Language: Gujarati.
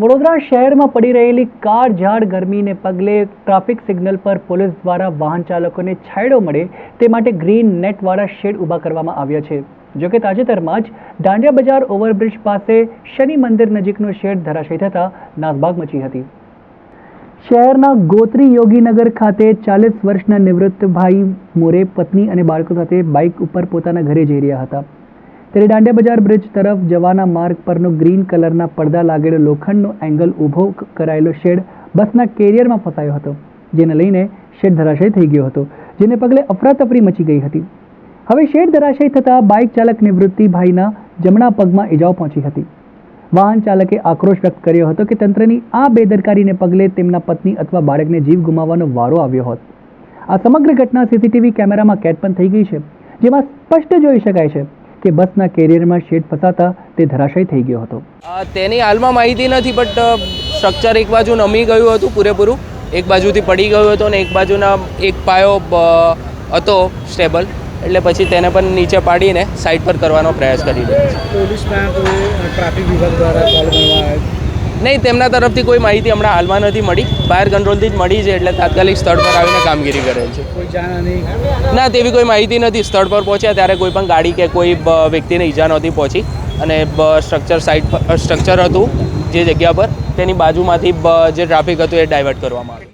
વડોદરા શહેરમાં પડી રહેલી કાર ઝાડ ગરમીને પગલે ટ્રાફિક સિગ્નલ પર પોલીસ દ્વારા વાહન ચાલકોને છાંયડો મળે તે માટે ગ્રીન નેટવાળા શેડ ઊભા કરવામાં આવ્યા છે. જોકે તાજેતરમાં જ દાંડિયા બજાર ઓવરબ્રિજ પાસે શનિ મંદિર નજીકનો શેડ ધરાશય થતાં નાસભાગ મચી હતી. શહેરના ગોત્રી યોગીનગર ખાતે ચાલીસ વર્ષના નિવૃત્ત ભાઈ મોરે પત્ની અને બાળકો સાથે બાઇક ઉપર પોતાના ઘરે જઈ રહ્યા હતા. ત્યારે દાંડિયા બજાર બ્રિજ તરફ જવાના માર્ગ પરનો ગ્રીન કલરના પડદા લાગેલો લોખંડનો એંગલ ઊભો કરાયેલો શેડ બસના કેરિયરમાં ફસાયો હતો, જેને લઈને શેડ ધરાશય થઈ ગયો હતો, જેને પગલે અફરાતફરી મચી ગઈ હતી. હવે શેડ ધરાશય થતાં બાઇક ચાલક નિવૃત્તિભાઈના જમણા પગમાં ઇજાઓ પહોંચી હતી. વાહન ચાલકે આક્રોશ વ્યક્ત કર્યો હતો કે તંત્રની આ બેદરકારીને પગલે તેમના પત્ની અથવા બાળકને જીવ ગુમાવવાનો વારો આવ્યો હોત. આ સમગ્ર ઘટના સીસીટીવી કેમેરામાં કેદ પણ થઈ ગઈ છે, જેમાં સ્પષ્ટ જોઈ શકાય છે કે બસના કેરિયરમાં શેડ ફસાતા તે ધરાશય થઈ ગયો હતો. તેની હાલમાં માહિતી નથી બટ સ્ટ્રક્ચર એક બાજુ નમી ગયું હતું પૂરેપૂરું એક બાજુથી પડી ગયું હતું અને એક બાજુના એક પાયો હતો સ્ટેબલ એટલે પછી તેને પણ નીચે પાડીને સાઈડ પર કરવાનો પ્રયાસ કરી દીધો છે. પોલીસના ટ્રાફિક વિભાગ દ્વારા નહીં તેમના તરફથી કોઈ માહિતી હમણાં હાલમાં નથી મળી. ફાયર કંટ્રોલથી જ મળી છે એટલે તાત્કાલિક સ્થળ પર આવીને કામગીરી કરેલ છે. ના તેવી કોઈ માહિતી નથી. સ્થળ પર પહોંચ્યા ત્યારે કોઈ પણ ગાડી કે કોઈ વ્યક્તિને ઈજા નહોતી પહોંચી અને સ્ટ્રક્ચર સાઈડ સ્ટ્રક્ચર હતું જે જગ્યા પર તેની બાજુમાંથી જે ટ્રાફિક હતું એ ડાયવર્ટ કરવામાં આવ્યું.